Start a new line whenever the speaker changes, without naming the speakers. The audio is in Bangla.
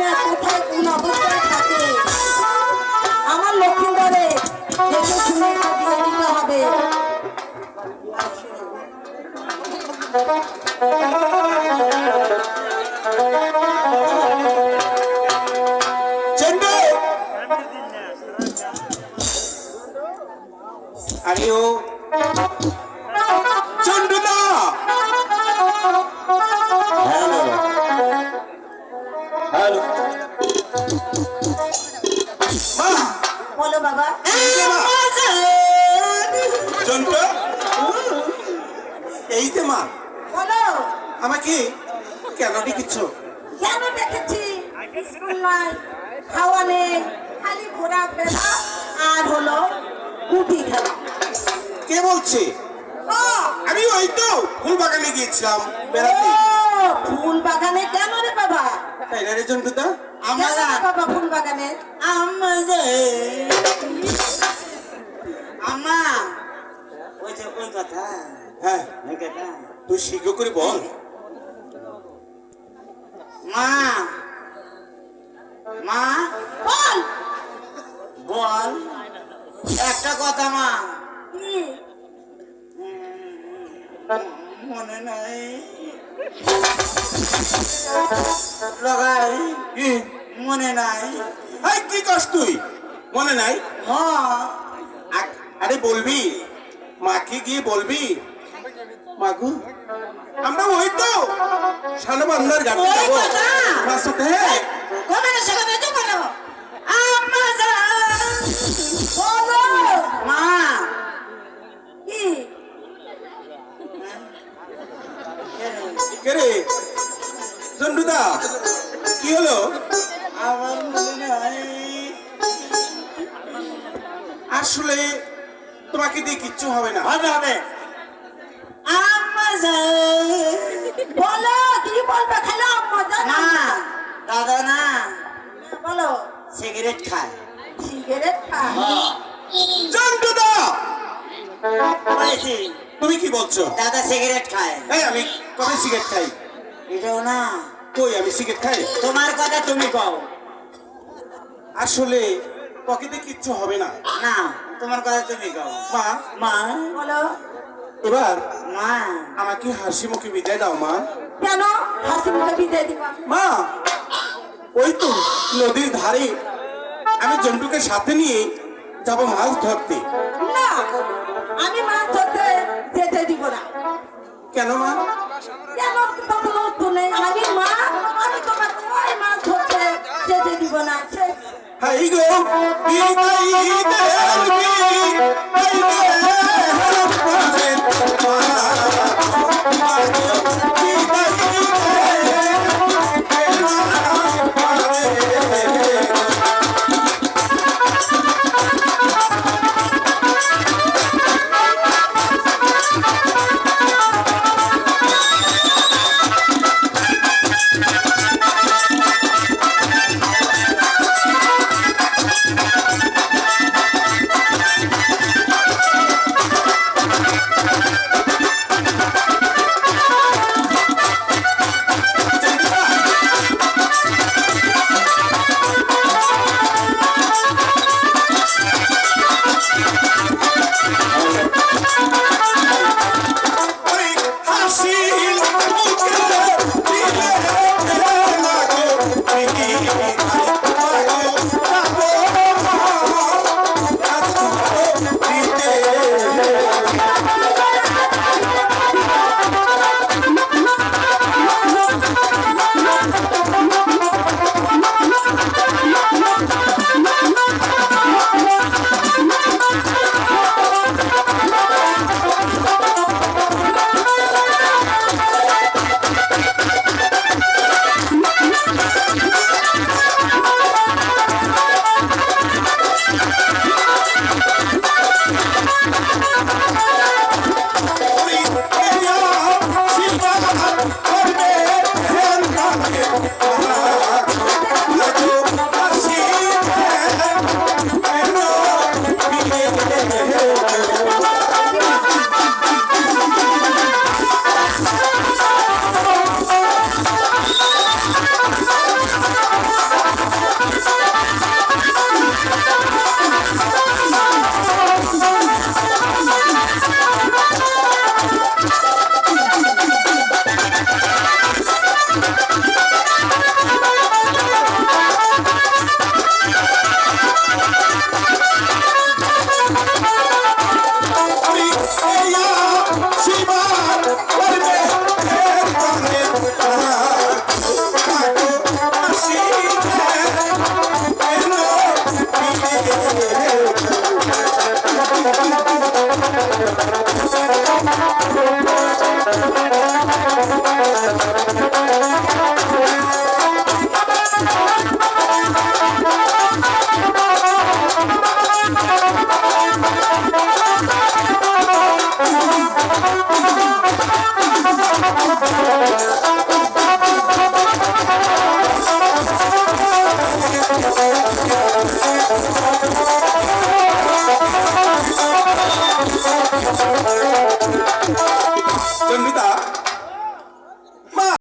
না কোথায় আমার লক্ষ্মীন্দরে দেখে শুনে হবে।
আরে
বলো বাবা।
এই যে মা।
বলো।
আমাকে কেন ডেকেছ?
কেন স্কুল নাই। খাওয়া নেই। খালি ঘোরা ফেরা আর হলো কুটি খেলা।
কে বলছে? আমি ওই তো ফুল বাগানে গিয়েছিলাম বেড়াতে।
ফুল বাগানে কেন রে বাবা?
তাই রে চন্ডুদা
কেন রে বাবা ফুল বাগানে?
আম্মা ওই যে ওই কথা?
হ্যাঁ।
ওই কথা?
তুই শীঘ্র করে বল।
মা মা
বল।
বল। একটা কথা মা? মনে নাই। লাগাই মনে নাই।
এই কি কস তুই? মনে নাই?
হ্যাঁ
আরে বলবি মাকে গিয়ে বলবি? মাগু আমরা ওই তো। শালবান্দার ঘাটে
ওই
যাব। ধরতে, হ্যাঁ
কোথায় সেখানে তো বলো। আম্মা যা।
বলো।
মা।
কি?
কে রে? চন্ডুদা কি হলো?
আমার মনে নাই।
আসলে তোমাকে দিয়ে কিচ্ছু হবে না।
হবে হবে।
বলো কি বলবে খেলো মজা না।
দাদা না।
বলো।
সিগারেট খায়।
সিগারেট খা
চন্ডুদা
বলেছি
তুমি কি বলছো?
দাদা সিগারেট খায়।
এই আমি কবে সিগারেট খাই?
এটাও না।
কই আমি সিগারেট খাই?
তোমার কথা তুমি কও।
আসলে পকেটে কিচ্ছু হবে না।
না তোমার কথা তুমি কও।
মা
মা।
বলো।
এবার
মা।
আমাকে হাসি মুখে বিদায় দাও মা।
কেন? হাসি মুখে বিদায় দিবা।
মা ওই তো নদীর ধারে আমি জন্টুকে সাথে নিয়ে যাব মাছ ধরতে।
না আমি মাছ ধরতে যেতে দিব না।
কেন মা? গো বিদায় Yeah, yeah, yeah. Thank
you.